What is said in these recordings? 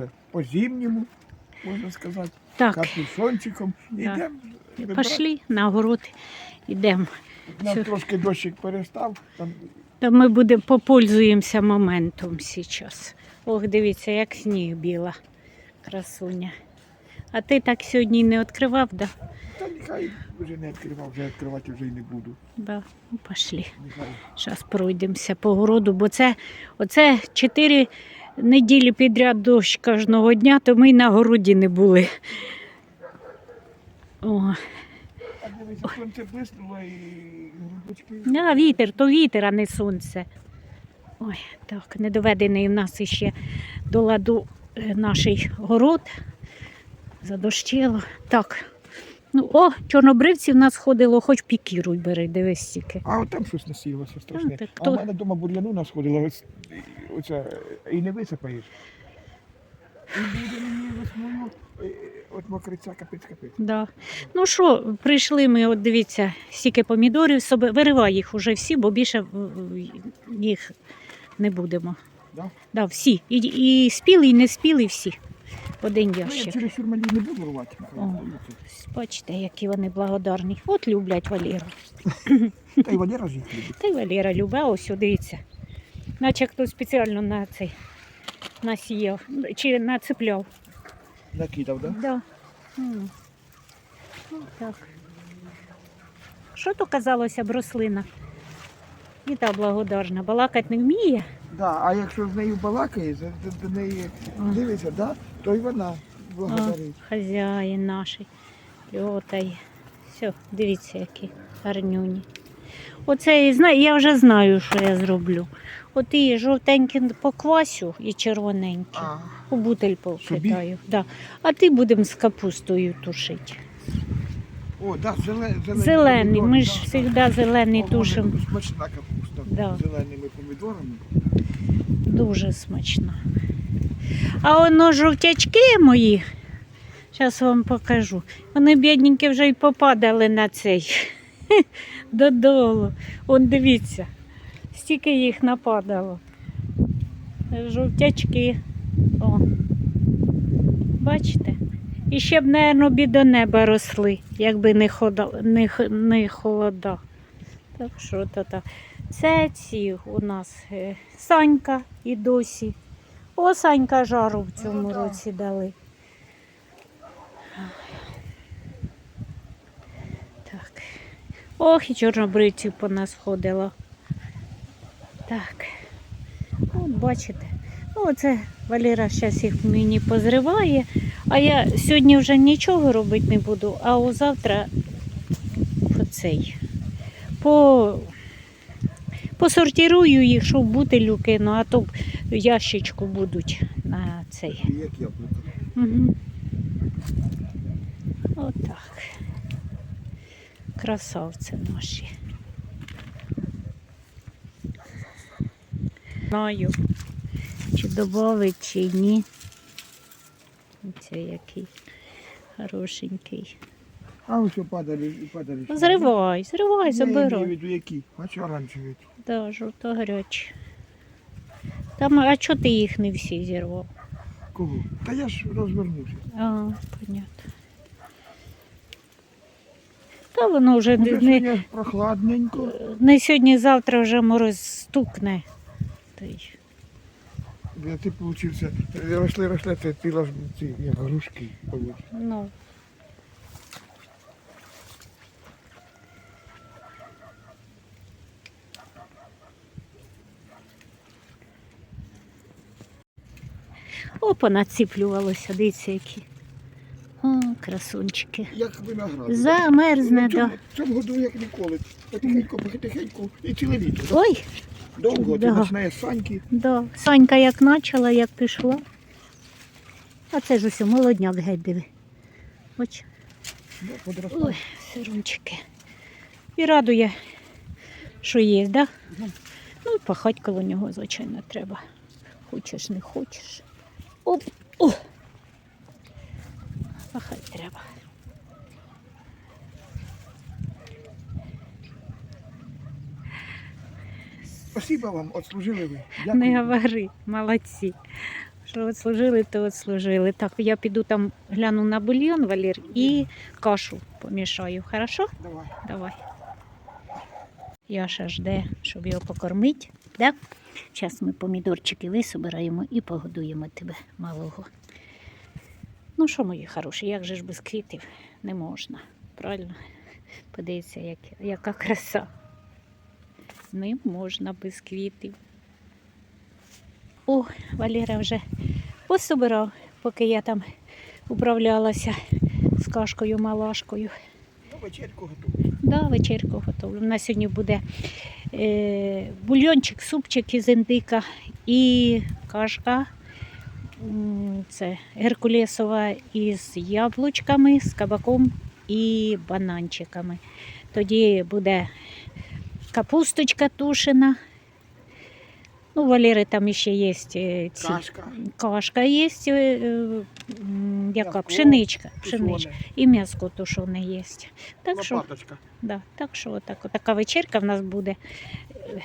вже по-зимньому, можна сказати, Так, капюшончиком. Йдемо. пішли на город, йдемо. Нам Все. трошки дощик перестав, там То ми будемо попользуємося моментом зараз. Ох, дивіться, як сніг біла, красуня. А ти так сьогодні не відкривав, да? та нехай вже не відкривав, вже відкривати вже й не буду. Да. Ну, пішли. Зараз пройдемося по городу, бо це оце чотири неділі підряд дощ кожного дня, то ми й на городі не були. О, сонце блиснуло і грудочки. а, вітер, то вітер, а не сонце. Ой, так, не доведений у нас іще до ладу е, наш город. Задощило. Так. Ну, о, чорнобривці в нас ходило, хоч пікіруй бери, дивись тільки. А от там щось насіялося страшне. так а то- в мене вдома бур'яну насходило, ось, оце, і не висипаєш. І буде мені весною, от мокриця капець капець. Да. Ну що, прийшли ми, от дивіться, стільки помідорів, собі, виривай їх уже всі, бо більше їх не будемо. Да? Да, всі. І, і спіли, і не спіли всі. Один Ну, я через шурмалі не буду рвати. Бачите, які вони благодарні. От люблять Валеру. Та й Валера ж їх любить. Та й Валера любить, ось дивіться. Наче хтось спеціально на цей насіяв чи нацепляв. Накидав, так? Да? Да. Ну, так. Що то казалося б рослина? І та благодарна. Балакать не вміє. Да, а якщо з нею балакає, за- до, неї О. дивиться, да, то й вона О, благодарить. хазяїн наш льотає. Все, дивіться, які гарнюні. Оце я вже знаю, що я зроблю. От і жовтенькі поквасю і червоненькі. А, У бутель Собі? покидаю. Да. А ти будемо з капустою тушити. о, да, зеле, зелені Зелений, ми ж да, да. завжди зелений тушимо. Смачна капуста Да. з зеленими помідорами. Дуже смачно. А воно жовтячки мої, зараз вам покажу. Вони бідненькі вже й попадали на цей додолу. Он дивіться, стільки їх нападало. Жовтячки. О. Бачите? І ще б, мабуть, бі до неба росли, якби не, хода, не, не холода. Так що то. Це ці у нас е, Санька і досі. О, Санька жару в цьому Ну, році дали. Так. Ох, і чорнобривців по нас ходило. Так. От бачите. Ну, оце Валера зараз їх мені позриває. А я сьогодні вже нічого робити не буду, а у завтра оцей. По посортирую їх, щоб бутилю кину, а то в ящичку будуть на цей. Як. Угу. Отак. Красавці наші. Знаю, чи додати, чи ні. Це який хорошенький. А ось що падали, падали. Зривай, зривай, Я забирай. маю в виду які. Бачу оранжеві. Да, жовто-гарячі. Там, а чого ти їх не всі зірвав? Кого? Та я ж розвернувся. А, понятно. Та воно вже Уже не, не, сьогодні прохладненько. не сьогодні, завтра вже мороз стукне. Та й- Я ти получився. Росли, росли, ціла ж ці як грушки. получиш. Ну. О, понаціплювалося, дивіться які. О, красунчики. Як виноград. Замерзне, В цьому, да. в цьому году як ніколи. Потихеньку, потихеньку і ціле літо. да? Ой, Довго, ти Да. починає саньки. да. Санька як почала, як пішла. А це ж усе молодняк геть диви. Ось. Да, подростає. Ой, сирунчики. І радує, що є, да? Ну і пахать коло нього, звичайно, треба. Хочеш, не хочеш. Оп, о! Пахать треба. Спасибо вам, отслужили ви. Не говори, молодці. Що от служили, то от служили. Так, я піду там гляну на бульйон, Валір, і кашу помішаю. Хорошо? Давай. Давай. Яша жде, щоб його покормити. Да? Зараз ми помідорчики висобираємо і погодуємо тебе малого. Ну що, мої хороші, як же ж без квітів не можна. Правильно? Подивіться, як, яка краса. Не можна без квітів. О, Валера вже пособирав, поки я там управлялася з кашкою малашкою. Ну, вечерку готую. Да, вечірку готовлю. У нас сьогодні буде е, бульйончик, супчик із індика і кашка. Це геркулесова із яблучками, з кабаком і бананчиками. Тоді буде капусточка тушена. Ну, Валери там ще є ці. Кашка. Кашка є, яка пшеничка. пшеничка. І м'яско тушоне є. Так що Да, так що отак, така вечірка в нас буде, е,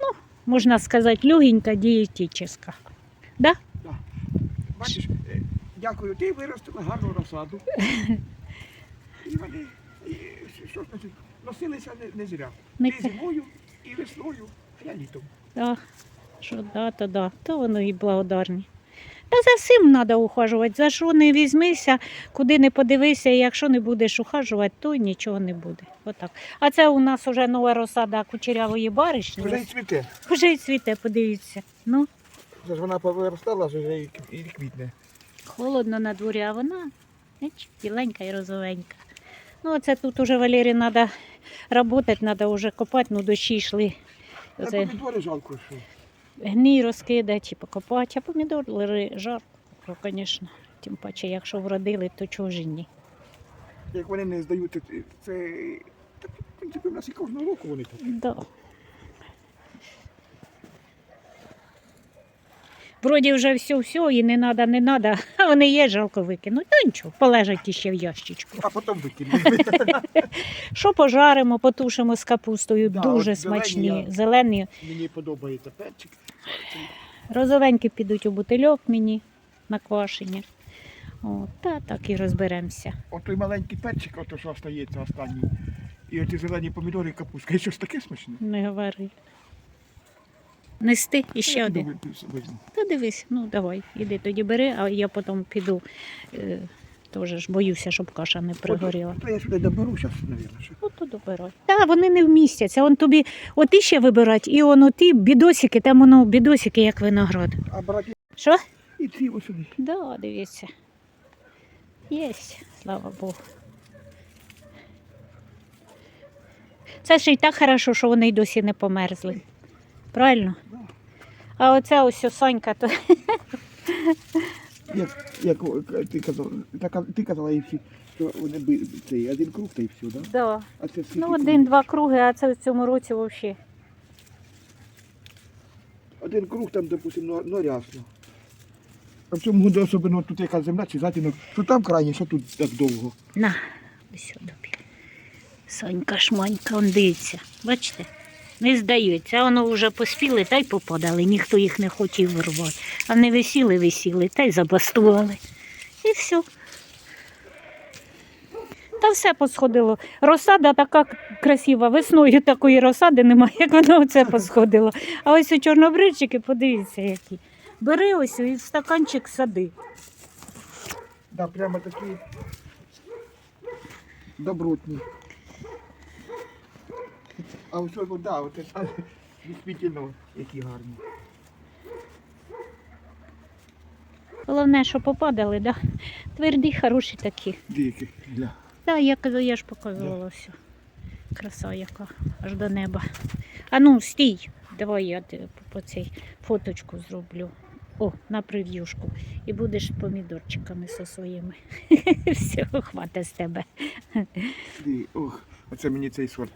ну, можна сказати, легенька, дієтична. Бачиш, е, дякую, ти виростила гарну розсаду. І вони, що ж носилися не, не зря. Не це- зимою і весною, а я літом. Да. Що да, то да, то воно і благодарні. Та за всім треба ухажувати. За що не візьмися, куди не подивися, і якщо не будеш ухажувати, то нічого не буде. Отак. А це у нас вже нова розсада кучерявої баришні. Вже й цвіте. Вже й цвіте, подивіться. Ну, Це ж вона повиростала, вже і, кв- квітне. Холодно на дворі, а вона біленька і розовенька. Ну, оце тут уже Валері треба працювати, треба вже копати, ну дощі йшли. Помідори жалко, що. Гній розкидати чи покопати, а помідори жарко, звісно. Тим паче, якщо вродили, то чого ж ні. Як вони не здають, це, в принципі, в нас і кожного року вони так. Да. Вроді вже все-все, і не треба, не треба, а вони є, жалко викинуть. Ну нічого, полежать іще в ящичку. А потім викинули. Що пожаримо, потушимо з капустою, Да, дуже от зелені смачні. я- Зелені. Мені подобається перчик. Розовенькі підуть у бутильок мені на квашення. О, та так і розберемося. От той маленький перчик, ото що остається останній. І оті зелені помідори і капустка. І щось таке смачне. Не говори. Нести іще Я один. піду ви- візьму. Та дивись, ну давай, іди тоді бери, а я потім піду. Е, Теж ж боюся, щоб каша не пригоріла. От, то я сюди доберу зараз, мабуть. Що. Ото добирай. Та вони не вмістяться. Он тобі от іще вибирать, і он оті бідосики, там воно бідосики, як виноград. А брати Що? і ці ось сюди. Да, дивіться. Єсть, слава Богу. Це ж і так хорошо, що вони й досі не померзли. Правильно? Да. А оця ось Санька, то Як, як ти казала, ти казала і всі, що вони би цей один круг та й все, да? да. А це ну один-два круги, а це в цьому році взагалі. Один круг там, допустимо, ну, ну рясно. А в цьому году особливо тут яка земля чи затінок, що там крайні, що тут так довго. На, ось сюди. Сонька шманька, он дивиться. Бачите? Не здається, воно вже поспіли та й попадали, ніхто їх не хотів вирвати. А не висіли, висіли та й забастували. І все. Та все посходило. Розсада така красива. Весною такої розсади немає, як воно оце посходило. А ось у чорнобривчики, подивіться, які. Бери ось і в стаканчик сади. Да, прямо такі добротні. А ось ось, да, от це дійсно, які гарні. Головне, що попадали, да? тверді, хороші такі. Деякі. Да. Так, я я ж показувала все. Краса яка, аж до неба. А ну, стій, давай я по цій фоточку зроблю. О, на прев'юшку. І будеш помідорчиками зі своїми. Все, хватить з тебе. Ох, оце мені цей сорт.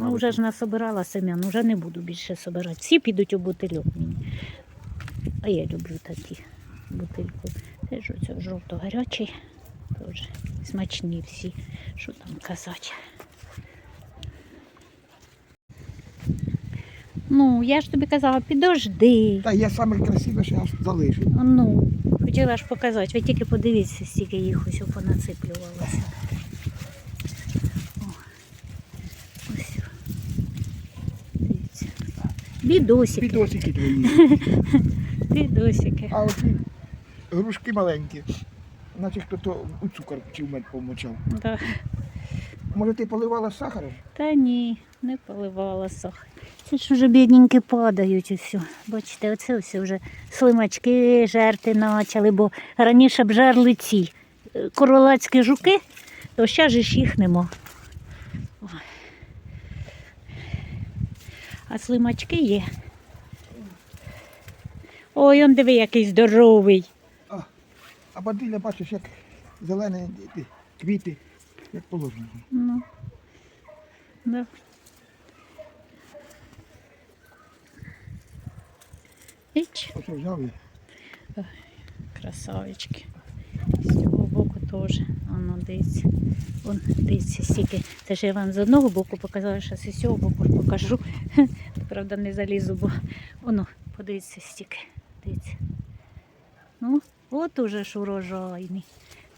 Ну, вже ж насобирала семян, вже не буду більше собирати. Всі підуть у бутильок мені. А я люблю такі бутильку. Теж оце жовто-гарячий. Теж смачні всі. Що там казати. Ну, я ж тобі казала, підожди. Та я саме красиве зараз залишу. Ну, хотіла ж показати. Ви тільки подивіться, стільки їх ось понациплювалося. О, Ось. Дивіться. Бідосики. Підосики твої. Бідосики. А оці грушки маленькі. Наче хто то у цукор чи в мед помочав. Да. Може ти поливала сахаром? Та ні, не поливала сахар. Це ж вже бідненькі падають усю. Бачите, оце ось вже слимачки жерти почали, бо раніше б жерли ці е, королацькі жуки, то ще ж їх нема. А слимачки є. Ой, он диви, який здоровий. А бадиля бачиш, як зелені квіти, як положено. Ну. Да. Іч. Ось взяв і Красавички. Теж. Воно дивіться. Вон, дивіться, стільки. Це ж я вам з одного боку показала, що з цього боку покажу. Правда, не залізу, бо воно, подивіться стільки. Дивіться. Ну, от уже ж урожайний.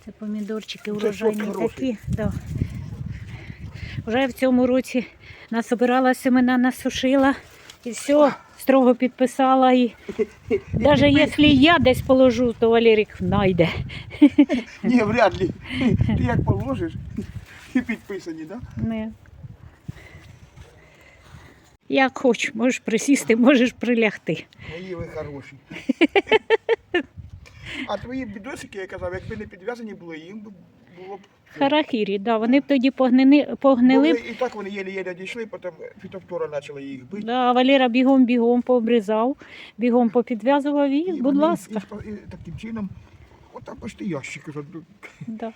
Це помідорчики урожайні такі. Да. Вже в цьому році насобирала семена, насушила і все, строго підписала. І навіть якщо я десь положу, то Валерик знайде. Ні, вряд ли. Ти як положиш, і підписані, так? Да? Не. Як хоч, можеш присісти, можеш прилягти. Мої ви хороші. А твої бідосики, я казав, якби не підв'язані були, їм би було б. Харахірі, да, вони б тоді погнили, погнили б. Були, і так вони єлі-єлі дійшли, потім фітофтора почали їх бити. Да, Валера бігом-бігом пообрізав, бігом попідв'язував і, будь вони- ласка. І, і таким чином, отак почти ящик. уже, ну, Да.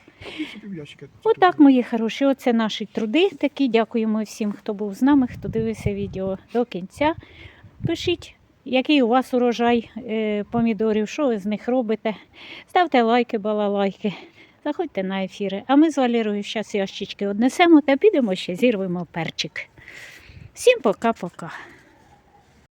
і ящика. Отак, мої хороші, оце наші труди такі. Дякуємо всім, хто був з нами, хто дивився відео до кінця. Пишіть, який у вас урожай е, помідорів, що ви з них робите. Ставте лайки, балалайки. Заходьте на ефіри. А ми з Валерою зараз ящички однесемо та підемо ще зірвемо перчик. Всім пока-пока.